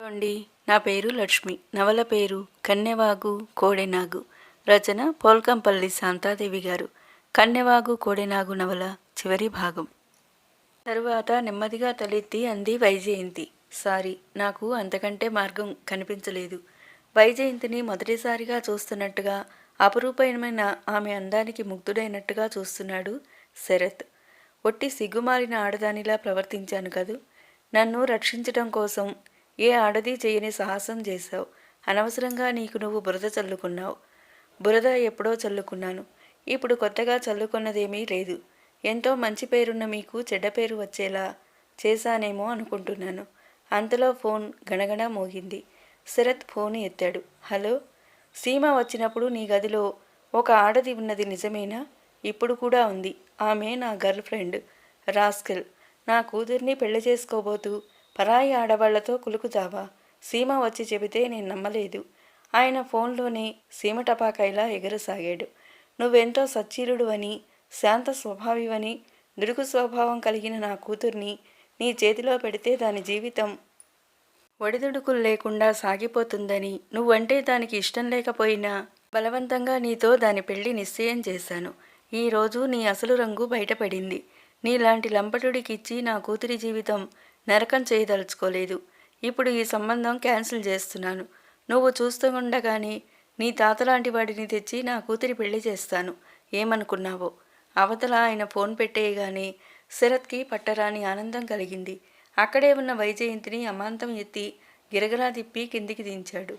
అండి నా పేరు లక్ష్మి. నవల పేరు కన్నెవాగు కోడెనాగు. రచన పోల్కంపల్లి శాంతాదేవి గారు. కన్నెవాగు కోడెనాగు నవల చివరి భాగం. తరువాత నెమ్మదిగా తలెత్తి అంది వైజయంతి. సారీ నాకు అంతకంటే మార్గం కనిపించలేదు. వైజయంతిని మొదటిసారిగా చూస్తున్నట్టుగా అపురూపమైన ఆమె అందానికి ముగ్ధుడైనట్టుగా చూస్తున్నాడు శరత్. ఒట్టి సిగ్గుమాలిన ఆడదానిలా ప్రవర్తించాను కదూ. నన్ను రక్షించటం కోసం ఏ ఆడది చేయని సాహసం చేశావు? అనవసరంగా నీకు నువ్వు బురద చల్లుకున్నావు. బురద ఎప్పుడో చల్లుకున్నాను. ఇప్పుడు కొత్తగా చల్లుకున్నదేమీ లేదు. ఎంతో మంచి పేరున్న మీకు చెడ్డ పేరు వచ్చేలా చేశానేమో అనుకుంటున్నాను. అంతలో ఫోన్ గణగణ మోగింది. శరత్ ఫోన్ ఎత్తాడు. హలో? సీమ వచ్చినప్పుడు నీ గదిలో ఒక ఆడది ఉన్నది నిజమేనా? ఇప్పుడు కూడా ఉంది. ఆమె నా గర్ల్ ఫ్రెండ్. రాస్కెల్. నా కూతుర్ని పెళ్ళి చేసుకోబోతూ పరాయి ఆడవాళ్ళతో కులుకుతావా? సీమ వచ్చి చెబితే నేను నమ్మలేదు. ఆయన ఫోన్లోనే సీమ టపాకాయిలా ఎగరసాగాడు. నువ్వెంతో సచ్చీరుడు అని శాంత స్వభావివని దుడుకు స్వభావం కలిగిన నా కూతుర్ని నీ చేతిలో పెడితే దాని జీవితం ఒడిదుడుకులు లేకుండా సాగిపోతుందని నువ్వంటే దానికి ఇష్టం లేకపోయినా బలవంతంగా నీతో దాని పెళ్ళి నిశ్చయం చేశాను. ఈరోజు నీ అసలు రంగు బయటపడింది. నీలాంటి లంపటుడికిచ్చి నా కూతురి జీవితం నరకం చేయదలుచుకోలేదు. ఇప్పుడు ఈ సంబంధం క్యాన్సిల్ చేస్తున్నాను. నువ్వు చూస్తుండగానే నీ తాతలాంటి వాడిని తెచ్చి నా కూతురి పెళ్ళి చేస్తాను. ఏమనుకున్నావో? అవతల ఆయన ఫోన్ పెట్టేయగానే శరత్కి పట్టరాని ఆనందం కలిగింది. అక్కడే ఉన్న వైజయంతిని అమాంతం ఎత్తి గిరగరా తిప్పి కిందికి దించాడు.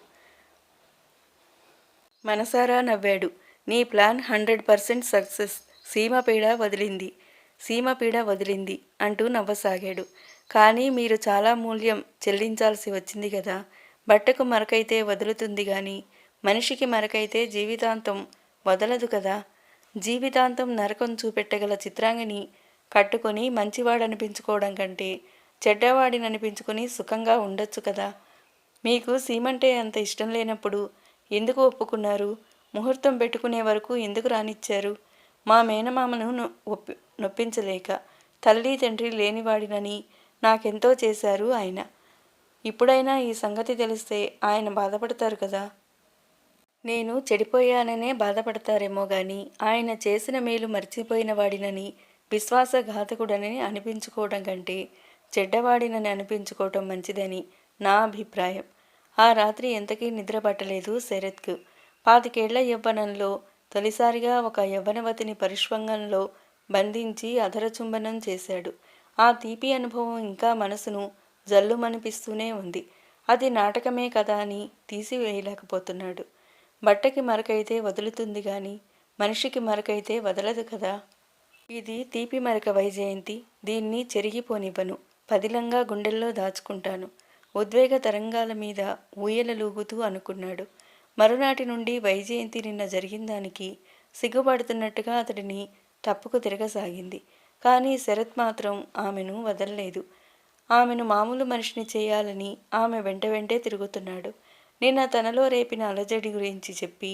మనసారా నవ్వాడు. నీ ప్లాన్ హండ్రెడ్ పర్సెంట్ సక్సెస్. సీమపీడ వదిలింది. సీమపీడ వదిలింది అంటూ నవ్వసాగాడు. కానీ మీరు చాలా మూల్యం చెల్లించాల్సి వచ్చింది కదా. బట్టకు మరకైతే వదులుతుంది కానీ మనిషికి మరకైతే జీవితాంతం వదలదు కదా. జీవితాంతం నరకం చూపెట్టగల చిత్రాంగిని కట్టుకొని మంచివాడనిపించుకోవడం కంటే చెడ్డవాడిని అనిపించుకొని సుఖంగా ఉండొచ్చు కదా. మీకు సీమంటే అంత ఇష్టం లేనప్పుడు ఎందుకు ఒప్పుకున్నారు? ముహూర్తం పెట్టుకునే వరకు ఎందుకు రానిచ్చారు? మా మేనమామను నొప్పి నొప్పించలేక తల్లి తండ్రి లేనివాడినని నాకెంతో చేశారు ఆయన. ఇప్పుడైనా ఈ సంగతి తెలిస్తే ఆయన బాధపడతారు కదా. నేను చెడిపోయాననే బాధపడతారేమో గాని ఆయన చేసిన మేలు మర్చిపోయిన వాడినని విశ్వాసఘాతకుడనని అనిపించుకోవడం కంటే చెడ్డవాడినని అనిపించుకోవటం మంచిదని నా అభిప్రాయం. ఆ రాత్రి ఎంతకీ నిద్ర పట్టలేదు శరత్కు. పాతికేళ్ళ యవ్వనంలో తొలిసారిగా ఒక యవ్వనవతిని పరిష్వంగంలో బంధించి అధరచుంబనం చేశాడు. ఆ తీపి అనుభవం ఇంకా మనసును జల్లుమనిపిస్తూనే ఉంది. అది నాటకమే కదా అని తీసివేయలేకపోతున్నాడు. బట్టకి మరకైతే వదులుతుంది గాని మనిషికి మరకైతే వదలదు కదా. ఇది తీపి మరక వైజయంతి. దీన్ని చెరిగిపోనివ్వను. పదిలంగా గుండెల్లో దాచుకుంటాను. ఉద్వేగ తరంగాల మీద ఊయలలూగుతూ అనుకున్నాడు. మరునాటి నుండి వైజయంతి నిన్న జరిగిన దానికి సిగ్గుపడుతున్నట్టుగా అతడిని తప్పుకు తిరగసాగింది. కానీ శరత్ మాత్రం ఆమెను వదలలేదు. ఆమెను మామూలు మనిషిని చేయాలని ఆమె వెంట వెంటే తిరుగుతున్నాడు. నిన్న తనలో రేపిన అలజడి గురించి చెప్పి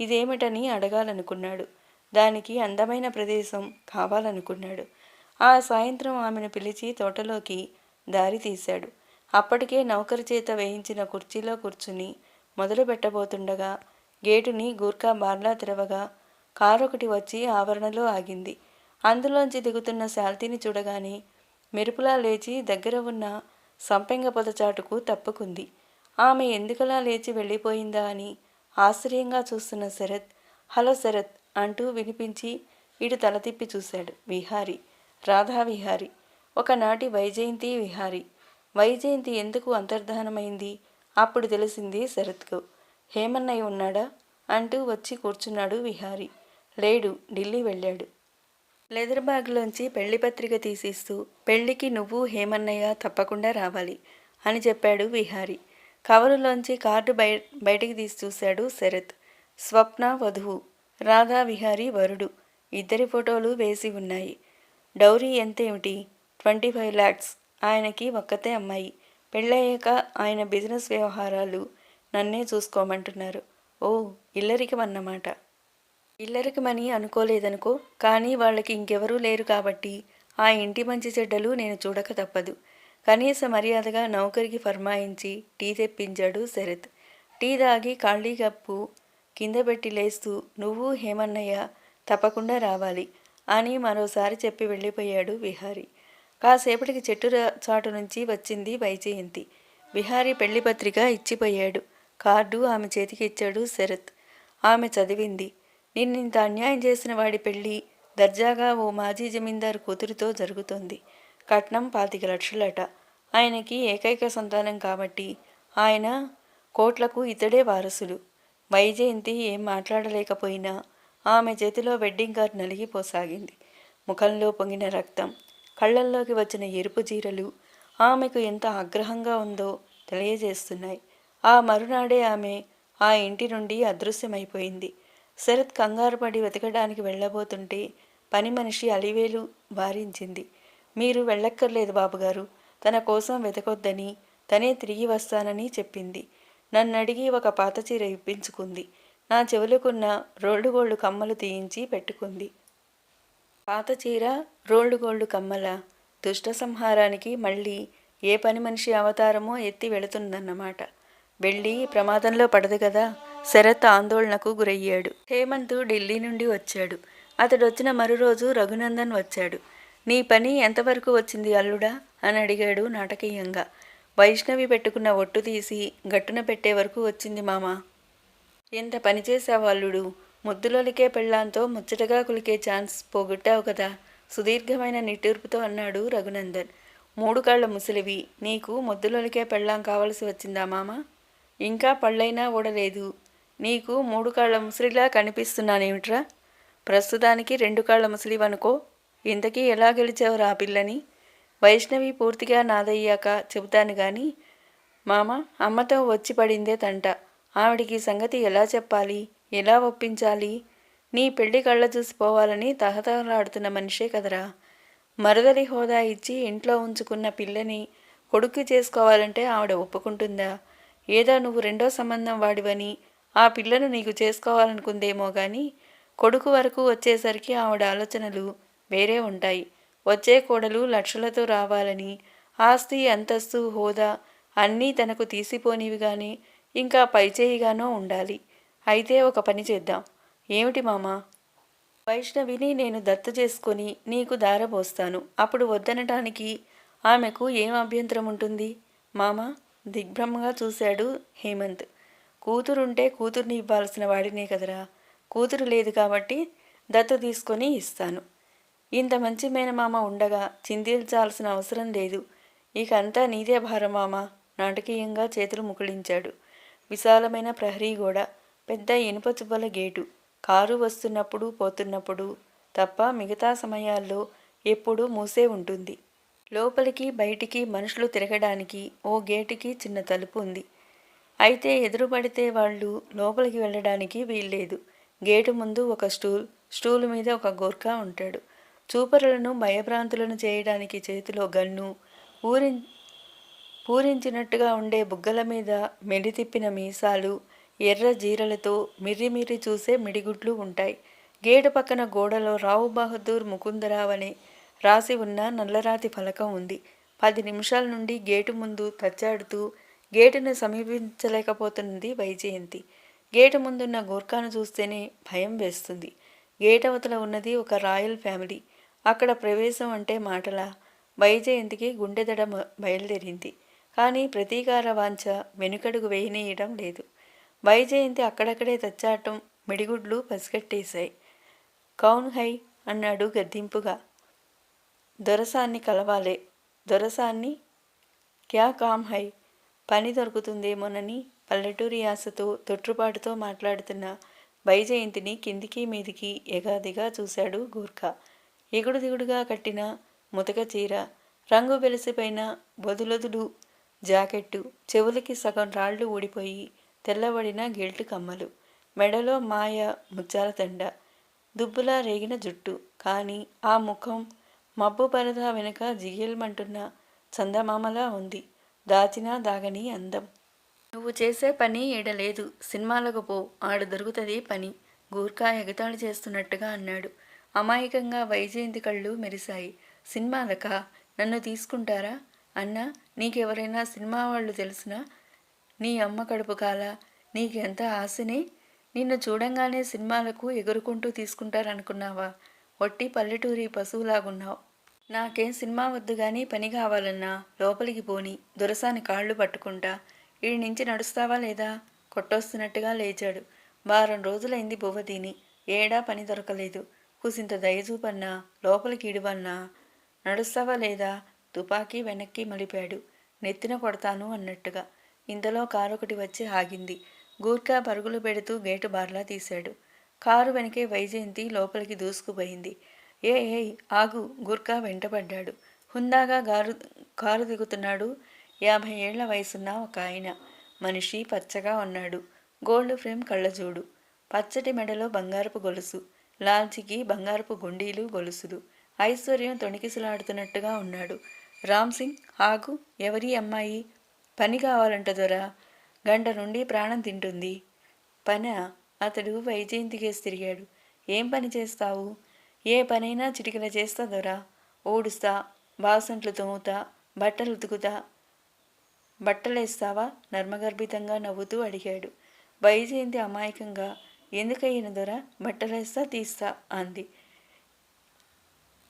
ఇదేమిటని అడగాలనుకున్నాడు. దానికి అందమైన ప్రదేశం కావాలనుకున్నాడు. ఆ సాయంత్రం ఆమెను పిలిచి తోటలోకి దారి తీశాడు. అప్పటికే నౌకరు చేత వేయించిన కుర్చీలో కూర్చుని మొదలు పెట్టబోతుండగా గేటుని గూర్ఖా బార్లా తెరవగా కారు ఒకటి వచ్చి ఆవరణలో ఆగింది. అందులోంచి దిగుతున్న శాల్తీని చూడగానే మెరుపులా లేచి దగ్గర ఉన్న సంపెంగ పొదచాటుకు తప్పుకుంది. ఆమె ఎందుకలా లేచి వెళ్ళిపోయిందా అని ఆశ్చర్యంగా చూస్తున్న శరత్ హలో శరత్ అంటూ వినిపించి ఇటు తల తిప్పి చూశాడు. విహారి రాధా విహారి ఒకనాటి వైజయంతి విహారి వైజయంతి ఎందుకు అంతర్ధానమైంది? అప్పుడు తెలిసింది శరత్కు. హేమన్నయ్య ఉన్నాడా? అంటూ వచ్చి కూర్చున్నాడు విహారి. లేడు ఢిల్లీ వెళ్ళాడు. లెదర్ బ్యాగ్లోంచి పెళ్ళి పత్రిక తీసిస్తూ పెళ్ళికి నువ్వు హేమన్నయ్య తప్పకుండా రావాలి అని చెప్పాడు విహారి. కవరులోంచి కార్డు బయ బయటికి తీసి చూశాడు శరత్. స్వప్న వధువు. రాధా విహారి వరుడు. ఇద్దరి ఫోటోలు వేసి ఉన్నాయి. డౌరీ ఎంత ఏమిటి ట్వంటీ ఫైవ్ ల్యాక్స్ ఆయనకి ఒక్కతే అమ్మాయి. పెళ్ళయ్యాక ఆయన బిజినెస్ వ్యవహారాలు నన్నే చూసుకోమంటున్నారు. ఓ ఇల్లరికమన్నమాట. ఇల్లరికమని అనుకోలేదనుకో కానీ వాళ్ళకి ఇంకెవరూ లేరు కాబట్టి ఆ ఇంటి మంచి చెడ్డలు నేను చూడక తప్పదు. కనీస మర్యాదగా నౌకరికి ఫర్మాయించి టీ తెప్పించాడు శరత్. టీ తాగి ఖాళీ కప్పు కింద పెట్టి లేస్తూ నువ్వు హేమన్నయ్య తప్పకుండా రావాలి అని మరోసారి చెప్పి వెళ్ళిపోయాడు విహారి. కాసేపటికి చెట్టు చాటు నుంచి వచ్చింది వైజయంతి. విహారీ పెళ్ళి పత్రిక ఇచ్చిపోయాడు. కార్డు ఆమె చేతికి ఇచ్చాడు శరత్. ఆమె చదివింది. నిన్నింత అన్యాయం చేసిన వాడి పెళ్ళి దర్జాగా ఓ మాజీ జమీందారు కూతురితో జరుగుతోంది. కట్నం పాతిక లక్షలట. ఆయనకి ఏకైక సంతానం కాబట్టి ఆయన కోట్లకు ఇతడే వారసుడు. వైజయంతి ఏం మాట్లాడలేకపోయినా ఆమె చేతిలో వెడ్డింగ్ కార్డ్ నలిగిపోసాగింది. ముఖంలో పొంగిన రక్తం కళ్ళల్లోకి వచ్చిన ఎరుపు జీరలు ఆమెకు ఎంత ఆగ్రహంగా ఉందో తెలియజేస్తున్నాయి. ఆ మరునాడే ఆమె ఆ ఇంటి నుండి అదృశ్యమైపోయింది. శరత్ కంగారుపడి వెతకడానికి వెళ్ళబోతుంటే పని మనిషి అలివేలు వారించింది. మీరు వెళ్ళక్కర్లేదు బాబుగారు తన కోసం వెతకొద్దని తనే తిరిగి వస్తానని చెప్పింది. నన్ను అడిగి ఒక పాత చీర ఇప్పించుకుంది. నా చెవులకున్న రోల్డు గోల్డ్ కమ్మలు తీయించి పెట్టుకుంది. పాత చీర రోల్డు గోల్డ్ కమ్మల దుష్ట సంహారానికి మళ్ళీ ఏ పని మనిషి అవతారమో ఎత్తి వెళుతుందన్నమాట. వెళ్ళి ప్రమాదంలో పడదు కదా. శరత్ ఆందోళనకు గురయ్యాడు. హేమంత్ ఢిల్లీ నుండి వచ్చాడు. అతడు వచ్చిన మరో రోజు రఘునందన్ వచ్చాడు. నీ పని ఎంతవరకు వచ్చింది అల్లుడా అని అడిగాడు నాటకీయంగా. వైష్ణవి పెట్టుకున్న ఒట్టు తీసి గట్టున పెట్టే వరకు వచ్చింది మామ. ఎంత పని చేశావు అల్లుడు? ముద్దులోలికే పెళ్ళాంతో ముచ్చటగా కులికే ఛాన్స్ పోగొట్టావు కదా సుదీర్ఘమైన నిట్టూర్పుతో అన్నాడు రఘునందన్. మూడు కాళ్ళ ముసలివి. నీకు ముద్దులోలికే పెళ్ళాం కావలసి వచ్చిందా మామ? ఇంకా పళ్ళైనా ఊడలేదు. నీకు మూడు కాళ్ళ ముసలిలా కనిపిస్తున్నానేమిట్రా? ప్రస్తుతానికి రెండు కాళ్ళ ముసలివనుకో ఇంతకీ ఎలా గెలిచావురా ఆ పిల్లని? వైష్ణవి పూర్తిగా నాదయ్యాక చెబుతాను గాని మామ అమ్మతో వచ్చి పడిందే తంట. ఆవిడికి సంగతి ఎలా చెప్పాలి? ఎలా ఒప్పించాలి? నీ పెళ్ళి కళ్ళ చూసిపోవాలని తహతహలాడుతున్న మనిషే కదరా. మరదలి హోదా ఇచ్చి ఇంట్లో ఉంచుకున్న పిల్లని కొడుకు చేసుకోవాలంటే ఆవిడ ఒప్పుకుంటుందా? ఏదో నువ్వు రెండో సంబంధం వాడివని ఆ పిల్లను నీకు చేసుకోవాలనుకుందేమో కానీ కొడుకు వరకు వచ్చేసరికి ఆవిడ ఆలోచనలు వేరే ఉంటాయి. వచ్చే కోడలు లక్షలతో రావాలని ఆస్తి అంతస్తు హోదా అన్నీ తనకు తీసిపోనివిగానే ఇంకా పైచేయిగానో ఉండాలి. అయితే ఒక పని చేద్దాం. ఏమిటి మామా? వైష్ణవిని నేను దత్తు చేసుకొని నీకు దారపోస్తాను అప్పుడు వద్దనటానికి ఆమెకు ఏం అభ్యంతరం ఉంటుంది? మామ దిగ్భ్రమగా చూశాడు హేమంత్. కూతురుంటే కూతుర్ని ఇవ్వాల్సిన వాడినే కదరా. కూతురు లేదు కాబట్టి దత్తు తీసుకొని ఇస్తాను. ఇంత మంచి మేనమామ ఉండగా చిందించాల్సిన అవసరం లేదు. ఇక అంతా నీదే భారమామ నాటకీయంగా చేతులు ముకుళించాడు. విశాలమైన ప్రహరీ గోడ పెద్ద ఇనుపచువ్వల గేటు. కారు వస్తున్నప్పుడు పోతున్నప్పుడు తప్ప మిగతా సమయాల్లో ఎప్పుడూ మూసే ఉంటుంది. లోపలికి బయటికి మనుషులు తిరగడానికి ఓ గేటుకి చిన్న తలుపు ఉంది. అయితే ఎదురుపడితే వాళ్ళు లోపలికి వెళ్ళడానికి వీల్లేదు. గేటు ముందు ఒక స్టూల్ స్టూల్ మీద ఒక గోర్ఖా ఉంటాడు. చూపరులను భయభ్రాంతులను చేయడానికి చేతిలో గన్ను ఊరి పూరించినట్టుగా ఉండే బుగ్గల మీద మెలితిప్పిన మీసాలు ఎర్ర జీరలతో మిర్రిమిర్రి చూసే మిడిగుడ్లు ఉంటాయి. గేటు పక్కన గోడలో రావు బహదూర్ ముకుందరావ్ అని రాసి ఉన్న నల్లరాతి ఫలకం ఉంది. పది నిమిషాల నుండి గేటు ముందు తచ్చాడుతూ గేటును సమీపించలేకపోతున్నది వైజయంతి. గేటు ముందున్న గోర్ఖాను చూస్తేనే భయం వేస్తుంది. గేటవతల ఉన్నది ఒక రాయల్ ఫ్యామిలీ. అక్కడ ప్రవేశం అంటే మాటల. వైజయంతికి గుండెదడ బయలుదేరింది. కానీ ప్రతీకార వాంఛ వెనుకడుగు వేయనీయడం లేదు. వైజయంతి అక్కడక్కడే తచ్చాటం మిడిగుడ్లు పసిగట్టేశాయి. కౌన్ హై అన్నాడు గద్దింపుగా. దొరసాన్ని కలవాలే. దొరసాన్ని క్యా కామ్ హై? పని దొరుకుతుందేమోనని పల్లెటూరి ఆశతో తొట్టుపాటుతో మాట్లాడుతున్న బైజయంతిని కిందికి మీదికి ఎగాదిగా చూశాడు గూర్ఖా. ఎగుడు దిగుడుగా కట్టిన ముతక చీర రంగు వెలిసిపోయిన బొదులొదులు జాకెట్టు చెవులకి సగం రాళ్ళు ఊడిపోయి తెల్లబడిన గిల్టు కమ్మలు మెడలో మాయ ముత్యాల తండ దుబ్బులా రేగిన జుట్టు. కానీ ఆ ముఖం మబ్బు పరద వెనుక జిగిల్మంటున్న చందమామలా ఉంది. దాచినా దాగని అందం. నువ్వు చేసే పని ఈడలేదు సినిమాలకు పో. ఆడ దొరుకుతుంది పని. గూర్ఖా ఎగతాళి చేస్తున్నట్టుగా అన్నాడు. అమాయకంగా వైజయంతి కళ్ళు మెరిశాయి. సినిమాలకా? నన్ను తీసుకుంటారా? అన్నా నీకెవరైనా సినిమా వాళ్ళు తెలిసినా నీ అమ్మ కడుపు కాల? నీకెంత ఆశనే? నిన్ను చూడంగానే సినిమాలకు ఎగురుకుంటూ తీసుకుంటారనుకున్నావా? వట్టి పల్లెటూరి పశువులాగున్నావు. నాకేం సినిమా వద్దు కానీ పని కావాలన్నా లోపలికి పోని దొరసాని కాళ్ళు పట్టుకుంటా. ఈ నుంచి నడుస్తావా లేదా? కొట్టొస్తున్నట్టుగా లేచాడు. వారం రోజులైంది బువ్వదీని. ఏడా పని దొరకలేదు. కూసింత దయచూపన్నా లోపలికి ఇడువన్నా నడుస్తావా లేదా? తుపాకీ వెనక్కి మలిపాడు. నెత్తిన కొడతాను అన్నట్టుగా. ఇంతలో కారు ఒకటి వచ్చి ఆగింది. గూర్ఖా పరుగులు పెడుతూ గేటు బార్లా తీశాడు. కారు వెనకే వైజయంతి లోపలికి దూసుకుపోయింది. ఏ ఏయ్ ఆగు గుర్కా వెంటపడ్డాడు హుందాగా గారు కారు దిగుతున్నాడు. యాభై ఏళ్ళ వయసున్న ఒక ఆయన. మనిషి పచ్చగా ఉన్నాడు. గోల్డ్ ఫ్రేమ్ కళ్ళజోడు. పచ్చటి మెడలో బంగారపు గొలుసు. లాల్చికి బంగారపు గుండీలు గొలుసులు. ఐశ్వర్యం తొణికిసలాడుతున్నట్టుగా ఉన్నాడు. రామ్ సింగ్ ఆగు ఎవరి అమ్మాయి? పని కావాలంట దొరా. గంట నుండి ప్రాణం తింటుంది. పన? అతడు వైజయంతికేసి తిరిగాడు. ఏం పని చేస్తావు? ఏ పనైనా చిటికల చేస్తా దొరా. ఓడుస్తా బాసంట్లు తోముతా బట్టలు ఉతుకుతా. బట్టలేస్తావా? నర్మగర్భితంగా నవ్వుతూ అడిగాడు. వైజయంతి అమాయకంగా? ఎందుకయ్యను దొర? బట్టలేస్తా తీస్తా అంది.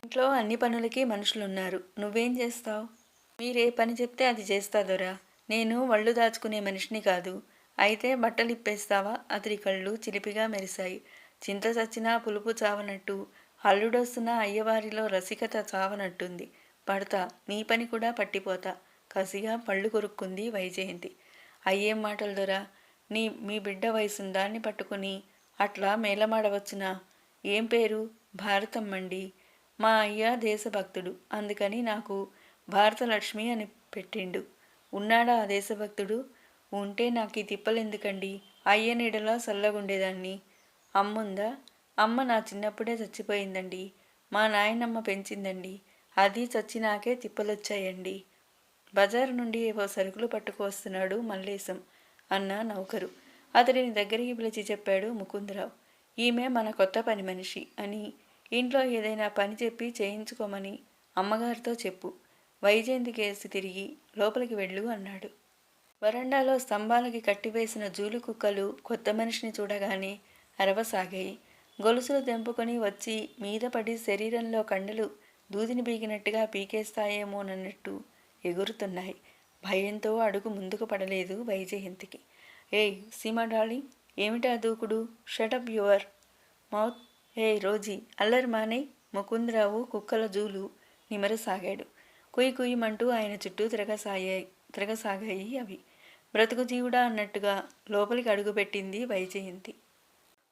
ఇంట్లో అన్ని పనులకి మనుషులున్నారు. నువ్వేం చేస్తావు? మీరే పని చెప్తే అది చేస్తా దొరా. నేను వళ్ళు దాచుకునే మనిషిని కాదు. అయితే బట్టలు ఇప్పేస్తావా అతడి కళ్ళు చిలిపిగా మెరిశాయి. చింత చచ్చినా పులుపు చావనట్టు అల్లుడొస్తున్న అయ్యవారిలో రసికత చావనట్టుంది. పడతా నీ పని కూడా పట్టిపోతా. కసిగా పళ్ళు కొరుక్కుంది వైజయంతి. అయ్యేం మాటలు దొరా? నీ మీ బిడ్డ వయసుందాన్ని పట్టుకుని అట్లా మేలమాడవచ్చునా ఏం పేరు? భారతమ్మండి. మా అయ్య దేశభక్తుడు. అందుకని నాకు భారతలక్ష్మి అని పెట్టిండు. ఉన్నాడా ఆ దేశభక్తుడు? ఉంటే నాకు ఈ తిప్పలెందుకండి? అయ్య నీడలా చల్లగుండేదాన్ని అమ్ముందా? అమ్మ నా చిన్నప్పుడే చచ్చిపోయిందండి. మా నాయనమ్మ పెంచిందండి. అది చచ్చినాకే తిప్పలొచ్చాయండి. బజారు నుండి ఏవో సరుకులు పట్టుకువస్తున్నాడు మల్లేశం అన్న నౌకరు. అతడిని దగ్గరికి పిలిచి చెప్పాడు ముకుందరావు. ఈమె మన కొత్త పని మనిషి అని. ఇంట్లో ఏదైనా పని చెప్పి చేయించుకోమని అమ్మగారితో చెప్పు. వైజయంతి కేసు తిరిగి లోపలికి వెళ్ళు అన్నాడు. వరండాలో స్తంభాలకి కట్టివేసిన జూలు కుక్కలు కొత్త మనిషిని చూడగానే అరవసాగాయి. గొలుసులు తెంపుకొని వచ్చి మీద పడి శరీరంలో కండలు దూదిని బీగినట్టుగా పీకేస్తాయేమోనన్నట్టు ఎగురుతున్నాయి. భయంతో అడుగు ముందుకు పడలేదు వైజయంతికి. ఏయ్ సీమా డార్లింగ్ ఏమిటా దూకుడు? షటప్ యువర్ మౌత్ ఏయ్ రోజీ అల్లరి మానే ముకుందరావు కుక్కల జూలు నిమరసాగాడు. కుయ్యి కుయ్యమంటూ ఆయన చుట్టూ తిరగసాగాయి తిరగసాగాయి అవి. బ్రతుకు జీవుడా అన్నట్టుగా లోపలికి అడుగుపెట్టింది వైజయంతి.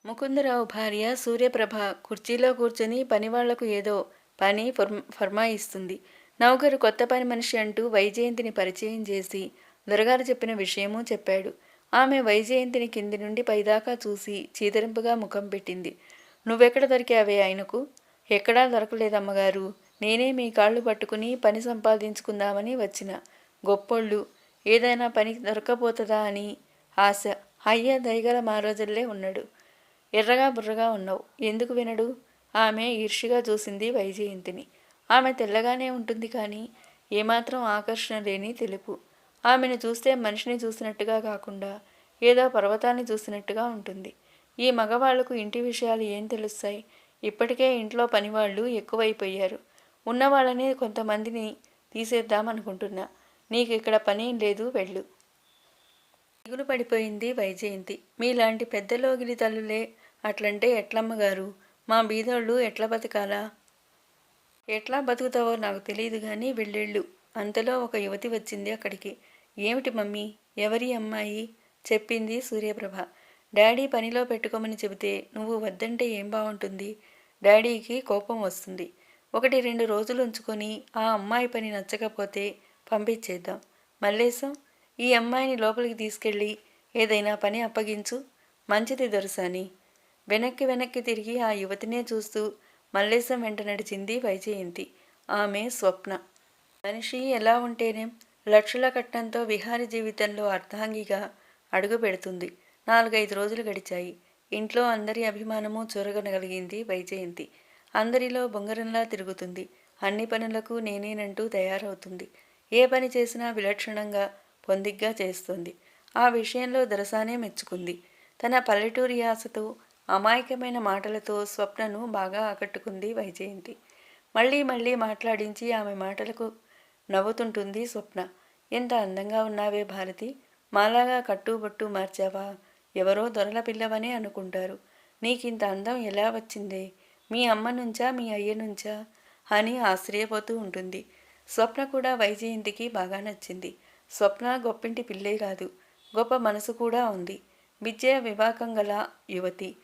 ముకుందరావు భార్య సూర్యప్రభ కుర్చీలో కూర్చొని పనివాళ్ళకు ఏదో పని ఫర్మాయిస్తుంది. నౌకరు కొత్త పని మనిషి అంటూ వైజయంతిని పరిచయం చేసి దొరగారు చెప్పిన విషయమూ చెప్పాడు. ఆమె వైజయంతిని కింది నుండి పైదాకా చూసి చీదరింపుగా ముఖం పెట్టింది. నువ్వెక్కడ దొరికావే ఆయనకు? ఎక్కడా దొరకలేదమ్మగారు. నేనే మీ కాళ్ళు పట్టుకుని పని సంపాదించుకుందామని వచ్చిన. గొప్పోళ్ళు. ఏదైనా పని దొరకపోతుందా అని ఆశ. అయ్య దయగల మా రోజుల్లే ఉన్నాడు. ఎర్రగా బుర్రగా ఉన్నావు. ఎందుకు వినడు? ఆమె ఈర్షిగా చూసింది వైజయంతిని. ఆమె తెల్లగానే ఉంటుంది కానీ ఏమాత్రం ఆకర్షణ లేని తెలుపు. ఆమెను చూస్తే మనిషిని చూసినట్టుగా కాకుండా ఏదో పర్వతాన్ని చూసినట్టుగా ఉంటుంది. ఈ మగవాళ్ళకు ఇంటి విషయాలు ఏం తెలుస్తాయి? ఇప్పటికే ఇంట్లో పనివాళ్ళు ఎక్కువైపోయారు. ఉన్నవాళ్ళని కొంతమందిని తీసేద్దామనుకుంటున్నా నీకు ఇక్కడ పని లేదు వెళ్ళు. దిగులు పడిపోయింది వైజయంతి. మీలాంటి పెద్దలోగిలి తల్లులే అట్లంటే ఎట్లమ్మగారు? మా బీదోళ్ళు ఎట్లా బతకాలా? ఎట్లా బతుకుతావో నాకు తెలియదు కానీ వెళ్ళెళ్ళు. అంతలో ఒక యువతి వచ్చింది అక్కడికి. ఏమిటి మమ్మీ? ఎవరి అమ్మాయి? చెప్పింది సూర్యప్రభ. డాడీ పనిలో పెట్టుకోమని చెబితే నువ్వు వద్దంటే ఏం బాగుంటుంది డాడీకి కోపం వస్తుంది. ఒకటి రెండు రోజులు ఉంచుకొని ఆ అమ్మాయి పని నచ్చకపోతే పంపించేద్దాం. మల్లేశం ఈ అమ్మాయిని లోపలికి తీసుకెళ్ళి ఏదైనా పని అప్పగించు. మంచిది దొరసాని. వెనక్కి వెనక్కి తిరిగి ఆ యువతినే చూస్తూ మల్లేశం వెంట నడిచింది వైజయంతి. ఆమె స్వప్న. మనిషి ఎలా ఉంటేనేం లక్షల కట్నంతో విహారి జీవితంలో అర్ధాంగిగా అడుగు పెడుతుంది. నాలుగైదు రోజులు గడిచాయి. ఇంట్లో అందరి అభిమానము చూరగనగలిగింది వైజయంతి. అందరిలో బొంగరంలా తిరుగుతుంది. అన్ని పనులకు నేనేనంటూ తయారవుతుంది. ఏ పని చేసినా విలక్షణంగా పొందిగ్గా చేస్తుంది. ఆ విషయంలో దరసానే మెచ్చుకుంది. తన పల్లెటూరి ఆశతో అమాయకమైన మాటలతో స్వప్నను బాగా ఆకట్టుకుంది వైజయంతి. మళ్ళీ మళ్ళీ మాట్లాడించి ఆమె మాటలకు నవ్వుతుంటుంది స్వప్న. ఎంత అందంగా ఉన్నావే భారతి. మాలాగా కట్టుబొట్టు మార్చావా? ఎవరో దొరల పిల్లవనే అనుకుంటారు. నీకింత అందం ఎలా వచ్చిందే? మీ అమ్మ నుంచా? మీ అయ్య నుంచా? అని ఆశ్చర్యపోతూ ఉంటుంది. స్వప్న కూడా వైజయంతికి బాగా నచ్చింది. స్వప్న గొప్పింటి పిల్లే కాదు. గొప్ప మనసు కూడా ఉంది. విద్య వివాకం గల యువతి.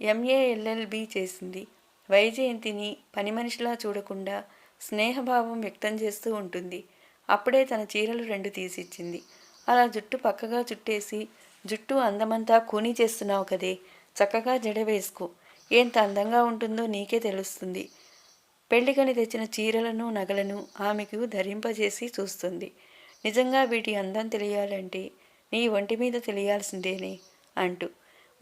ఎంఏఎల్ఎల్బి చేసింది. వైజయంతిని పని మనిషిలా చూడకుండా స్నేహభావం వ్యక్తం చేస్తూ ఉంటుంది. అప్పుడే తన చీరలు రెండు తీసిచ్చింది. అలా జుట్టు పక్కగా చుట్టేసి జుట్టు అందమంతా కూని చేస్తున్నావు కదే చక్కగా జడ వేసుకో. ఎంత అందంగా ఉంటుందో నీకే తెలుస్తుంది. పెళ్ళికని తెచ్చిన చీరలను నగలను ఆమెకు ధరింపజేసి చూస్తుంది. నిజంగా వీటి అందం తెలియాలంటే నీ ఒంటి మీద తెలియాల్సిందేనే అంటూ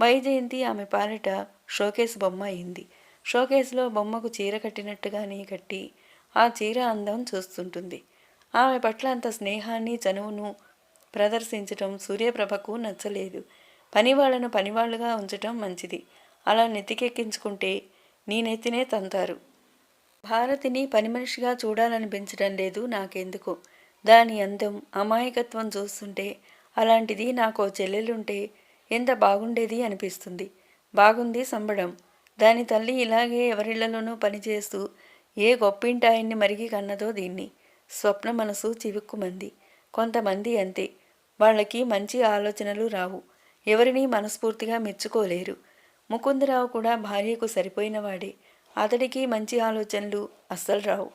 వైజయంతి ఆమె పాలిట షోకేస్ బొమ్మ అయింది. షోకేస్లో బొమ్మకు చీర కట్టినట్టుగానే కట్టి ఆ చీర అందం చూస్తుంటుంది. ఆమె పట్ల అంత స్నేహాన్ని చనువును ప్రదర్శించటం సూర్యప్రభకు నచ్చలేదు. పనివాళ్ళను పనివాళ్ళుగా ఉంచటం మంచిది. అలా నెత్తికెక్కించుకుంటే నీ నెత్తినే తంతారు. భారతిని పని మనిషిగా చూడాలనిపించడం లేదు నాకెందుకు. దాని అందం అమాయకత్వం చూస్తుంటే అలాంటిది నాకు చెల్లెలుంటే ఎంత బాగుండేది అనిపిస్తుంది. బాగుంది సంబడం. దాని తల్లి ఇలాగే ఎవరిళ్ళలోనూ పనిచేస్తూ ఏ గొప్పింటాయన్ని మరిగి కన్నదో దీన్ని. స్వప్న మనసు చివుక్కుమంది. కొంతమంది అంతే. వాళ్ళకి మంచి ఆలోచనలు రావు. ఎవరిని మనస్ఫూర్తిగా మెచ్చుకోలేరు. ముకుందరావు కూడా భార్యకు సరిపోయినవాడే. అతడికి మంచి ఆలోచనలు అస్సలు రావు.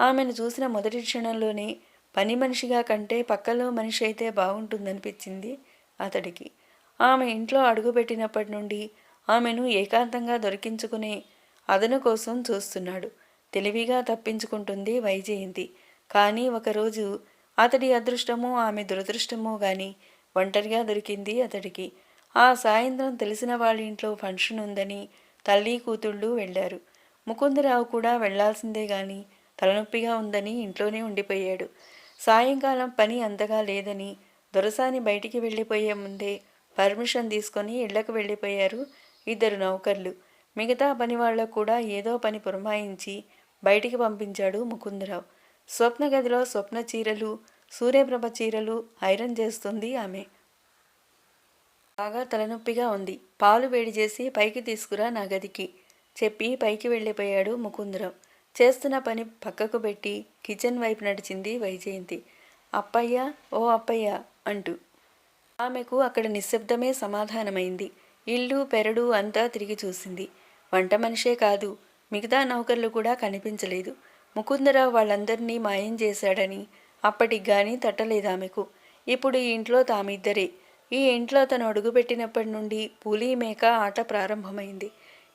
ఆమెను చూసిన మొదటి క్షణంలోనే పని మనిషిగా కంటే పక్కలో మనిషి అయితే బాగుంటుందనిపించింది అతడికి. ఆమె ఇంట్లో అడుగుపెట్టినప్పటి నుండి ఆమెను ఏకాంతంగా దొరికించుకునే అదను కోసం చూస్తున్నాడు. తెలివిగా తప్పించుకుంటుంది వైజయంతి. కానీ ఒకరోజు అతడి అదృష్టమో ఆమె దురదృష్టమో గాని ఒంటరిగా దొరికింది అతడికి. ఆ సాయంత్రం తెలిసిన వాళ్ళ ఇంట్లో ఫంక్షన్ ఉందని తల్లి కూతుళ్ళు వెళ్ళారు. ముకుందరావు కూడా వెళ్ళాల్సిందే గాని తలనొప్పిగా ఉందని ఇంట్లోనే ఉండిపోయాడు. సాయంకాలం పని అంతగా లేదని దొరసాని బయటికి వెళ్ళిపోయే ముందే పర్మిషన్ తీసుకొని ఇళ్ళకు వెళ్ళిపోయారు ఇద్దరు నౌకర్లు. మిగతా పని వాళ్ళకు కూడా ఏదో పని పురమాయించి బయటికి పంపించాడు ముకుందరావు. స్వప్న గదిలో స్వప్న చీరలు సూర్యప్రభ చీరలు ఐరన్ చేస్తుంది ఆమె. బాగా తలనొప్పిగా ఉంది. పాలు వేడి చేసి పైకి తీసుకురా నా గదికి చెప్పి పైకి వెళ్ళిపోయాడు ముకుందరావు. చేస్తున్న పని పక్కకు పెట్టి కిచెన్ వైపు నడిచింది వైజయంతి. అప్పయ్య ఓ అప్పయ్య అంటూ ఆమెకు అక్కడ నిశ్శబ్దమే సమాధానమైంది. ఇల్లు పెరడు అంతా తిరిగి చూసింది. వంట మనిషే కాదు. మిగతా నౌకర్లు కూడా కనిపించలేదు. ముకుందరావు వాళ్ళందరినీ మాయం చేశాడని అప్పటికి గాని తట్టలేదు ఆమెకు. ఇప్పుడు ఈ ఇంట్లో తామిద్దరే. ఈ ఇంట్లో తను అడుగుపెట్టినప్పటి నుండి పులి మేక ఆట ప్రారంభమైంది.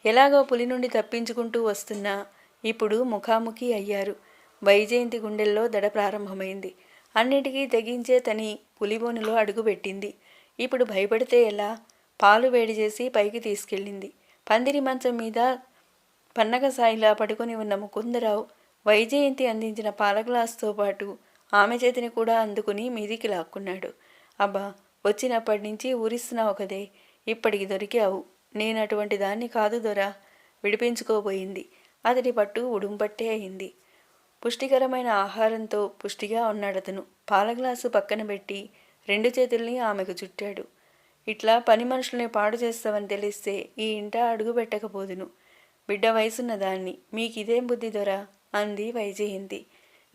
ఎలాగో పులి నుండి తప్పించుకుంటూ వస్తున్నా ఇప్పుడు ముఖాముఖి అయ్యారు. వైజయంతి గుండెల్లో దడ ప్రారంభమైంది. అన్నిటికీ తెగించే తని పులిబోనులో అడుగుపెట్టింది. ఇప్పుడు భయపడితే ఎలా? పాలు వేడి చేసి పైకి తీసుకెళ్ళింది. పందిరి మంచం మీద పన్నగ సాయిలా పడుకొని ఉన్న ముకుందరావు వైజయంతి అందించిన పాల గ్లాసుతో పాటు ఆమె చేతిని కూడా అందుకుని మీదికి లాక్కున్నాడు. అబ్బా వచ్చినప్పటి నుంచి ఊరిస్తున్నావు కదే ఇప్పటికి దొరికావు. నేను అటువంటి దాన్ని కాదు దొరా విడిపించుకోబోయింది. అతడి పట్టు ఉడుంపట్టే అయింది. పుష్టికరమైన ఆహారంతో పుష్టిగా ఉన్నాడతను పాల గ్లాసు పక్కన పెట్టి రెండు చేతుల్ని ఆమెకు చుట్టాడు. ఇట్లా పని మనుషుల్ని పాడు చేస్తావని తెలిస్తే ఈ ఇంట అడుగు పెట్టకపోదును. బిడ్డ వయసున్న దాన్ని మీకిదేం బుద్ధి దొరా? అంది వైజయంతి.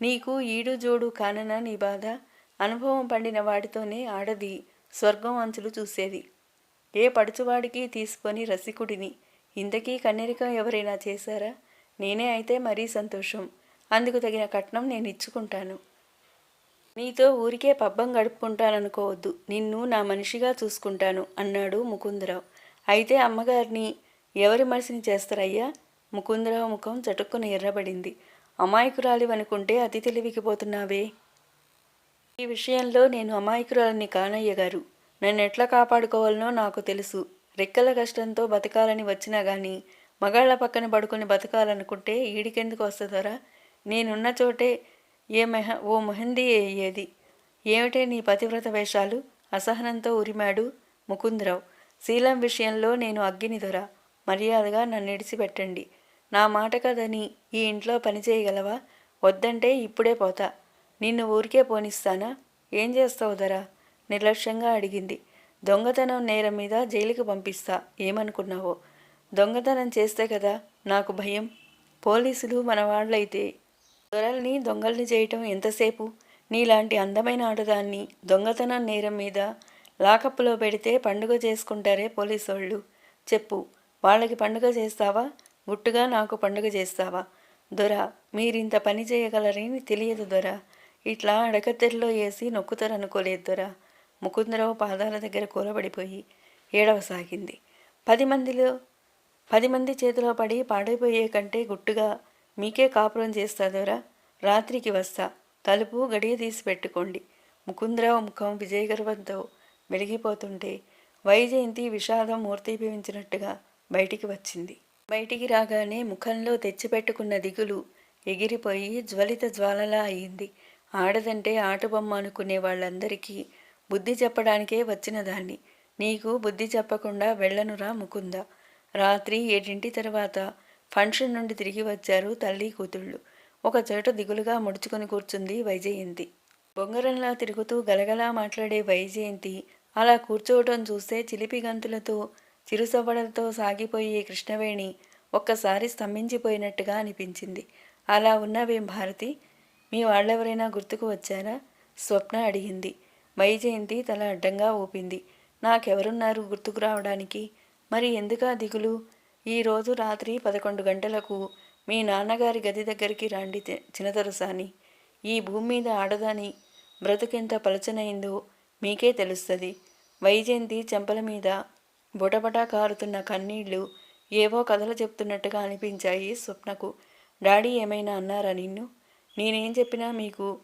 నీకు ఈడు జోడు కాననా నీ బాధ? అనుభవం పండిన వాడితోనే ఆడది. స్వర్గం అంచులు చూసేది. ఏ పడుచువాడికి తీసుకొని రసికుడిని? ఇంతకీ కన్నెరికం ఎవరైనా చేశారా? నేనే అయితే మరీ సంతోషం. అందుకు తగిన కట్నం నేను ఇచ్చుకుంటాను. నీతో ఊరికే పబ్బం గడుపుకుంటాననుకోవద్దు. నిన్ను నా మనిషిగా చూసుకుంటాను అన్నాడు ముకుందరావు. అయితే అమ్మగారిని ఎవరి మనిషిని చేస్తారయ్యా? ముకుందరావు ముఖం చటుక్కున ఎర్రబడింది. అమాయకురాలివనుకుంటే అతి తెలివికి పోతున్నావే ఈ విషయంలో నేను అమాయకురాలని కానయ్య గారు నన్ను ఎట్లా కాపాడుకోవాలనో నాకు తెలుసు. రెక్కల కష్టంతో బతకాలని వచ్చినా గాని మగాళ్ళ పక్కన పడుకుని బతకాలనుకుంటే ఈడికెందుకు వస్తుందరా? నేనున్న చోటే ఏ మెహ ఓ మెహందీ అయ్యేది. ఏమిటే నీ పతివ్రత వేషాలు? అసహనంతో ఉరిమాడు ముకుందరావు. శీలం విషయంలో నేను అగ్గిని దొర. మర్యాదగా నన్ను ఇడిచిపెట్టండి నా మాట కదని ఈ ఇంట్లో పని చేయగలవా? వద్దంటే ఇప్పుడే పోతా. నిన్ను ఊరికే పోనిస్తానా? ఏం చేస్తావు ధరా నిర్లక్ష్యంగా అడిగింది. దొంగతనం నేరం మీద జైలుకి పంపిస్తా. ఏమనుకున్నావో? దొంగతనం చేస్తే కదా నాకు భయం. పోలీసులు మన వాళ్ళైతే దొరల్ని దొంగల్ని చేయటం ఎంతసేపు? నీలాంటి అందమైన ఆటదాన్ని దొంగతనం నేరం మీద లాకప్లో పెడితే పండుగ చేసుకుంటారే పోలీసోళ్ళు. చెప్పు వాళ్ళకి పండుగ చేస్తావా గుట్టుగా నాకు పండుగ చేస్తావా దొర మీరింత పని చేయగలరని తెలియదు దొర. ఇట్లా అడకత్తెరలో వేసి నొక్కుతారనుకోలేదు దొర. ముకుందరావు పాదాల దగ్గర కూలబడిపోయి ఏడవసాగింది. పది మందిలో పది మంది చేతిలో పడి పాడైపోయే కంటే గుట్టుగా మీకే కాపురం చేస్తాదోరా? రాత్రికి వస్తా. తలుపు గడియ తీసి పెట్టుకోండి. ముకుందరావు ముఖం విజయగర్వంతో వెలిగిపోతుంటే వైజయంతి విషాదం మూర్తిభవించినట్టుగా బయటికి వచ్చింది. బయటికి రాగానే ముఖంలో తెచ్చిపెట్టుకున్న దిగులు ఎగిరిపోయి జ్వలిత జ్వాలలా అయింది. ఆడదంటే ఆటబొమ్మ అనుకునే వాళ్ళందరికీ బుద్ధి చెప్పడానికే వచ్చిన దాన్ని నీకు బుద్ధి చెప్పకుండా వెళ్ళనురా ముకుంద. రాత్రి ఏడింటి తర్వాత ఫంక్షన్ నుండి తిరిగి వచ్చారు తల్లి కూతుళ్ళు. ఒక చోట దిగులుగా ముడుచుకొని కూర్చుంది వైజయంతి. బొంగరంలా తిరుగుతూ గలగలా మాట్లాడే వైజయంతి అలా కూర్చోవటం చూస్తే చిలిపి గంతులతో చిరుసవ్వడలతో సాగిపోయే కృష్ణవేణి ఒక్కసారి స్తంభించిపోయినట్టుగా అనిపించింది. అలా ఉన్నవేం భారతి? మీ వాళ్ళెవరైనా గుర్తుకు వచ్చారా? స్వప్న అడిగింది. వైజయంతి తల అడ్డంగా ఊపింది. నాకెవరున్నారు గుర్తుకు రావడానికి? మరి ఎందుకా దిగులు? ఈరోజు రాత్రి పదకొండు గంటలకు మీ నాన్నగారి గది దగ్గరికి రాండి చినతరసాని. ఈ భూమి మీద ఆడదాని బ్రతుకెంత పలచనైందో మీకే తెలుస్తుంది. వైజయంతి చెంపల మీద బుటబటా కారుతున్న కన్నీళ్ళు ఏవో కథలు చెప్తున్నట్టుగా అనిపించాయి స్వప్నకు. డాడీ ఏమైనా అన్నారా నిన్ను? నేనేం చెప్పినా మీకు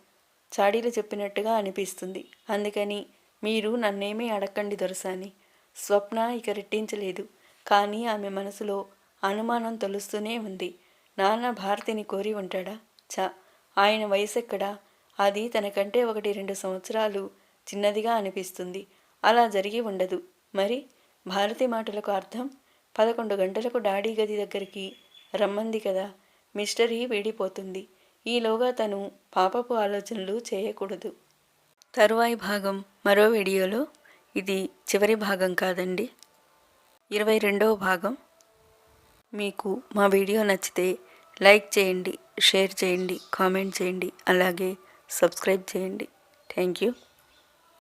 చాడీలు చెప్పినట్టుగా అనిపిస్తుంది. అందుకని మీరు నన్నేమీ అడక్కండి దొరసాని. స్వప్న ఇక రెట్టించలేదు. కానీ ఆమె మనసులో అనుమానం తొలుస్తూనే ఉంది. నాన్న భారతిని కోరి ఉంటాడా? చ ఆయన వయసెక్కడా? అది తనకంటే ఒకటి రెండు సంవత్సరాలు చిన్నదిగా అనిపిస్తుంది. అలా జరిగి ఉండదు. మరి? భారతి మాటలకు అర్థం? పదకొండు గంటలకు డాడీ గది దగ్గరికి రమ్మంది కదా? మిస్టరీ వీడిపోతుంది. ఈలోగా తను పాపపు ఆలోచనలు చేయకూడదు. తరువాయి భాగం మరో వీడియోలో. ఇది చివరి భాగం కాదండి. ఇరవై రెండవ భాగం. మీకు మా వీడియో నచ్చితే లైక్ చేయండి షేర్ చేయండి కామెంట్ చేయండి అలాగే సబ్స్క్రైబ్ చేయండి. Thank you.